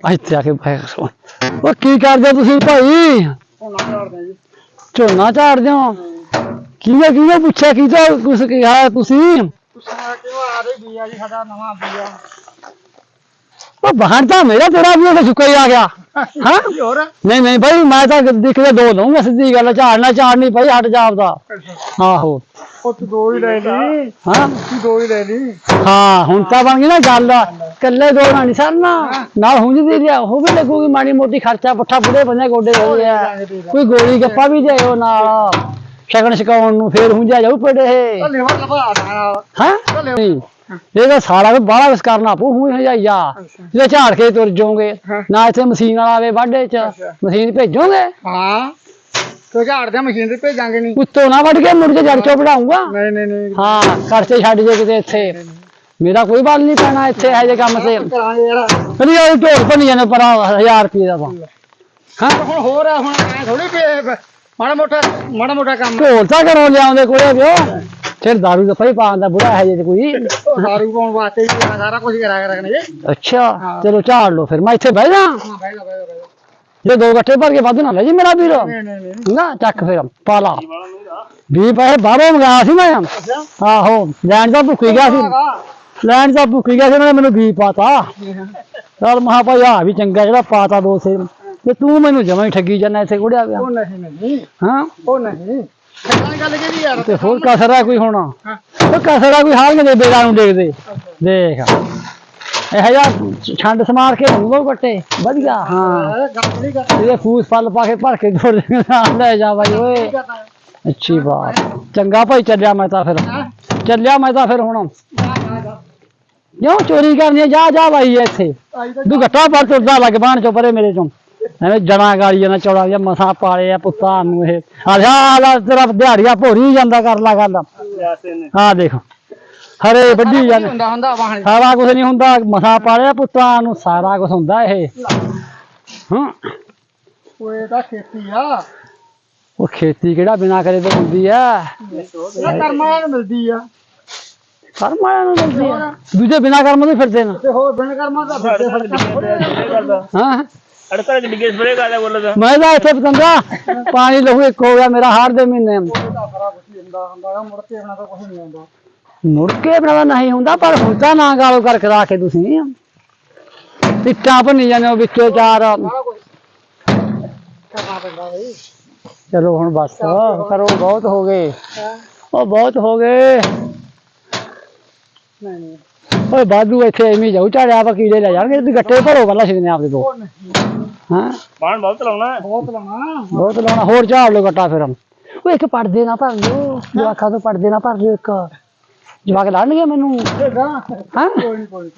ਇੱਥੇ ਆ ਕੇ ਬੈਠ ਉਹ ਕੀ ਕਰਦੇ ਹੋ ਤੁਸੀਂ ਭਾਈ? ਝੋਨਾ ਝਾੜਦੇ ਹੋ? ਕਿਹਨੇ ਕਿਹਨੇ ਪੁੱਛਿਆ ਕੀ ਤਾਂ ਕੁਛ ਕਿਹਾ ਤੁਸੀਂ? ਉਹ ਬਾਹਰ ਤਾਂ ਮੇਰਾ ਤੇਰਾ ਵੀ ਉਹ ਸੁੱਕਾ ਹੀ ਆ ਗਿਆ। ਹਾਂ? ਨਹੀਂ ਨਹੀਂ ਭਾਈ ਮੈਂ ਤਾਂ ਦੇਖਦੇ ਦੋ ਲਊਂਗਾ ਸਿੱਧੀ ਗੱਲ ਝਾੜਨਾ ਝਾੜਨੀ ਭਾਈ ਹਟ ਜਾ ਆਪਦਾ। ਆਹੋ। ਉਹ ਤੂੰ ਦੋ ਹੀ ਲੈ ਲਈ। ਹਾਂ। ਤੂੰ ਦੋ ਹੀ ਲੈ ਲਈ। ਹਾਂ ਹੁਣ ਤਾਂ ਬਣ ਗਈ ਨਾ ਗੱਲ। ਕੱਲੇ ਦੋ ਨਾਲ ਨਹੀਂ ਸਰਨਾ। ਨਾਲ ਹੁੰਦੀ ਦੀ ਉਹ ਵੀ ਲੱਗੂਗੀ ਮਾੜੀ ਮੋਟੀ ਖਰਚਾ ਪੁੱਠਾ ਬੁੜੇ ਬੰਦੇ ਗੋਡੇ ਹੋ ਗਿਆ। ਕੋਈ ਗੋਲੀ ਗੱਪਾ ਵੀ ਦੇਓ ਨਾਲ। ਸ਼ਗਨ ਛਕਾਉਣ ਨੂੰ ਫੇਰ ਹੁੰਜਾ ਜਾਊ ਪੜੇ ਨਾ ਹਾਂ? ਇਹ ਤਾਂ ਸਾਰਾ ਕੁਝ ਬਾਹਲਾ ਕੁਛ ਕਰਨਾ ਪਊ ਹੁਣ ਹਜਾਈਆ ਜੇ ਝਾੜ ਕੇ ਤੁਰ ਜਾਓਗੇ ਹਾਂ। ਨਾ ਇੱਥੇ ਮਸ਼ੀਨ ਵਾਲਾ ਆਵੇ ਵਾਢੇ ਚ। ਮਸ਼ੀਨ ਭੇਜੋਗੇ? ਹਾਂ। ਤੂੰ ਝਾੜਦੇ ਮਸ਼ੀਨ ਤੇ ਭੇਜਾਂਗੇ ਨਹੀਂ ਉੱਤੋਂ ਨਾ ਵੱਢ ਕੇ ਮੁੜ ਕੇ ਜੜ ਚੋਂ ਪੜਾਉਂਗਾ ਨਹੀਂ ਨਹੀਂ ਨਹੀਂ। ਹਾਂ ਖਰਚੇ ਛੱਡ ਜੇ ਕਿਤੇ ਇੱਥੇ। ਮੇਰਾ ਕੋਈ ਬਲ ਨਹੀਂ ਪੈਣਾ ਇੱਥੇ ਇਹੋ ਜਿਹੇ ਕੰਮ ਤੇ ਕਰਾਂਗੇ ਯਾਰ ਕਦੀ ਉਹ ਢੋਲ ਭੰਨੀ ਜਾਂਦੇ ਪਰ 1000 ਰੁਪਏ ਦਾ ਤਾਂ ਹਾਂ ਹੁਣ ਹੋਰ ਆ ਹੁਣ ਐ ਥੋੜੀ ਪੇ ਮਾੜਾ ਮੋਟਾ ਮਾੜਾ ਮੋਟਾ ਕੰਮ ਢੋਲ ਤਾਂ ਕਰੋ ਲਿਆਉਂਦੇ ਕੋਲੇ ਕਿਉਂ ਫਿਰ ਦਾਰੂ ਦਾ ਪਈ ਪਾਉਂਦਾ ਬੁੜਾ ਹੈ ਜੇ ਕੋਈ ਹਾਰੂ ਪਾਉਣ ਵਾਸਤੇ ਵੀ ਸਾਰਾ ਕੁਝ ਕਰਾ ਕੇ ਰੱਖਣੇ ਜੀ ਅੱਛਾ ਹਾਂ। ਚਲੋ ਝਾੜ ਲਓ ਫਿਰ ਮੈਂ ਇੱਥੇ ਬਹਿ ਜਾ ਹਾਂ ਬੈਠਾ ਬੈਠਾ ਬੈਠਾ ਜੇ ਦੋ ਗੱਠੇ ਭਰ ਕੇ ਵੱਧ ਨਾ ਲੈ ਜੀ ਮੇਰਾ ਵੀਰ ਨਹੀਂ ਨਹੀਂ ਨਹੀਂ ਨਾ ਚੱਕ ਫਿਰ ਪਾ ਲਾ ਵੀਹ ਪੈਸੇ ਬਾਹਰੋਂ ਮੰਗਾਇਆ ਸੀ ਮੈਂ ਅੱਛਾ ਆਹੋ ਲੈਣ ਦਾ ਭੁੱਖੀ ਗਿਆ ਸੀ ਲੈਣ ਦਾ ਭੁੱਖੀ ਗਿਆ ਸੀ ਉਹਨੇ ਮੈਨੂੰ ਵੀਹ ਪਾਤਾ? ਚਲ ਮਹਾ ਭਾਈ ਆ ਵੀ ਚੰਗਾ ਜਿਹੜਾ ਪਾਤਾ ਦੋ ਸੇ ਤੇ ਤੂੰ ਮੈਨੂੰ ਜਮਾਂ ਹੀ ਠੱਗੀ ਜਾਂਦਾ ਇੱਥੇ ਕੁੜਿਆ ਗਿਆ ਉਹ ਨਹੀਂ ਨਹੀਂ। ਹਾਂ? ਉਹ ਨਹੀਂ। ਖੱਟਾਂ ਗੱਲ ਕੀ ਯਾਰ? ਤੇ ਹੋਰ ਕਸਰ ਕੋਈ ਹੋਣਾ? ਹਾਂ। ਉਹ ਕਸਰ ਹੈ ਕੋਈ ਹਾਲ ਕਿਤੇ ਬੇੜਾ ਨੂੰ ਦੇਖਦੇ? ਦੇਖ। ਇਹ ਜਿਹਾ ਛੰਡ ਸਮਾਰ ਕੇ ਹੋਊਗਾ ਕੱਟੇ। ਵਧੀਆ। ਹਾਂ ਇਹ ਗੱਲ ਨਹੀਂ ਕਰਦਾ। ਇਹਦੇ ਫੂਸ ਫਲ ਪਾ ਕੇ ਭਰ ਕੇ ਨਾਲ ਲੈ ਜਾ ਬਾਈ ਓਏ। ਅੱਛੀ ਬਾਤ। ਚੰਗਾ ਭਾਈ ਚੱਲਿਆ ਮੈਂ ਤਾਂ ਫਿਰ। ਚੱਲਿਆ ਮੈਂ ਤਾਂ ਫਿਰ ਹੁਣ। ਕਿਉਂ ਚੋਰੀ ਕਰਨੀ ਹੈ? ਜਾ ਜਾ ਬਾਈ ਇੱਥੇ। ਤੂੰ ਘੱਟਾ ਪਰ ਤੁਰਦਾ ਲੱਗ ਬਾਣ ਚੋਂ ਪਰੇ ਮੇਰੇ ਚੋਂ। ਐਵੇਂ ਜਣਾ ਗਾਲੀਆਂ ਨਾਲ ਚੌੜਾ ਜਿਹਾ ਮਸਾ ਪਾਲੇ ਆ ਪੁੱਤਾਂ ਨੂੰ ਇਹ। ਆਜਾ ਆਲਾ ਤੇਰਾ ਦਿਹਾੜੀਆ ਭੋਰੀ ਜਾਂਦਾ ਕਰ ਲਾ ਗੱਲ। ਆ ਦੇਖ ਹਰੇ ਵੱਡੀ ਜਾਂਦੇ। ਹੁੰਦਾ ਹੁੰਦਾ ਵਾਹਣ ਸਾਰਾ ਕੁਝ ਨਹੀਂ ਹੁੰਦਾ ਮਸਾ ਪਾਲਿਆ ਪੁੱਤਾਂ ਨੂੰ ਸਾਰਾ ਕੁਝ ਹੁੰਦਾ ਇਹ। ਹਾਂ। ਓਏ ਤਾਂ ਖੇਤੀ ਆ। ਉਹ ਖੇਤੀ ਕਿਹੜਾ ਬਿਨਾ ਕਰੇ ਤੇ ਹੁੰਦੀ ਆ? ਇਹ ਕਰਮਾਂ ਨੂੰ ਮਿਲਦੀ ਆ। ਕਰਮ ਵਾਲਿਆਂ ਨੂੰ ਮਿਲਦੀ ਆ। ਦੂਜੇ ਬਿਨਾ ਕਰਮ ਤੋਂ ਫਿਰਦੇ ਨੇ। ਤੇ ਹੋਰ ਬਿਨ ਕਰਮਾਂ ਦਾ ਫਿਰਦੇ ਫੜਕਾ ਹਾਂ। ਅੜਕਾ ਚ ਡਿੱਗੇ ਸਪਰੇ ਕਰਦਾ ਬੋਲਦਾ ਮੈਂ ਤਾਂ ਇੱਥੇ ਪਤੰਗਾ ਪਾਣੀ ਲਹੂ ਇੱਕ ਹੋ ਗਿਆ ਮੇਰਾ ਹਾਰ ਦੇ ਮਹੀਨੇ। ਉਹਦਾ ਸਾਰਾ ਕੁਝ ਹੁੰਦਾ ਹੁੰਦਾ ਗਾ, ਮੁੜ ਕੇ ਆਪਣਾ ਤਾਂ ਕੁਝ ਨਹੀਂ ਹੁੰਦਾ। ਮੁੜ ਕੇ ਬਣਾਦਾ ਨਹੀਂ ਹੁੰਦਾ ਪਰ ਹੁੰਦਾ ਨਾ ਗਾਲੋ ਕਰ ਕਰਾ ਕੇ ਤੁਸੀਂ। ਟਿੱਟਾਂ ਭੰਨੀ ਜਾਂਦੇ ਹੋ ਵਿੱਚੋਂ ਚਾਰ। ਚਲੋ ਹੁਣ ਬਸ ਕਰੋ ਬਹੁਤ ਹੋ ਗਏ। ਉਹ ਬਹੁਤ ਹੋ ਗਏ। ਓਏ ਬਾਦੂ ਇੱਥੇ ਐਵੇਂ ਜਾਊ ਝਾੜਿਆ ਆਪਾਂ ਕੀੜੇ ਲੈ ਜਾਣਗੇ ਤੁਸੀਂ ਗੱਟੇ ਭਰੋ ਪਹਿਲਾਂ ਸਿੱਧਨੇ ਆਪਦੇ ਨਹੀਂ। ਹਾਂ? ਬਾਣ ਬਹੁਤ ਲਾਉਣਾ ਬਹੁਤ ਲਾਉਣਾ ਬਹੁਤ ਲਾਉਣਾ ਹੋਰ ਝਾੜ ਲਓ ਗੱਟਾ ਫਿਰ ਉਹ ਇੱਕ ਪੜਦੇ ਨਾ ਭਰ ਲਿਓ ਜਵਾਕਾਂ ਤੋਂ ਪੜਦੇ ਨਾ ਭਰ ਲਿਓ ਇੱਕ। ਜਵਾਕ ਲਾਣਗੇ ਮੈਨੂੰ? ਹਾਂ? ਕੋਈ ਨਹੀਂ ਕੋਈ ਨੀ।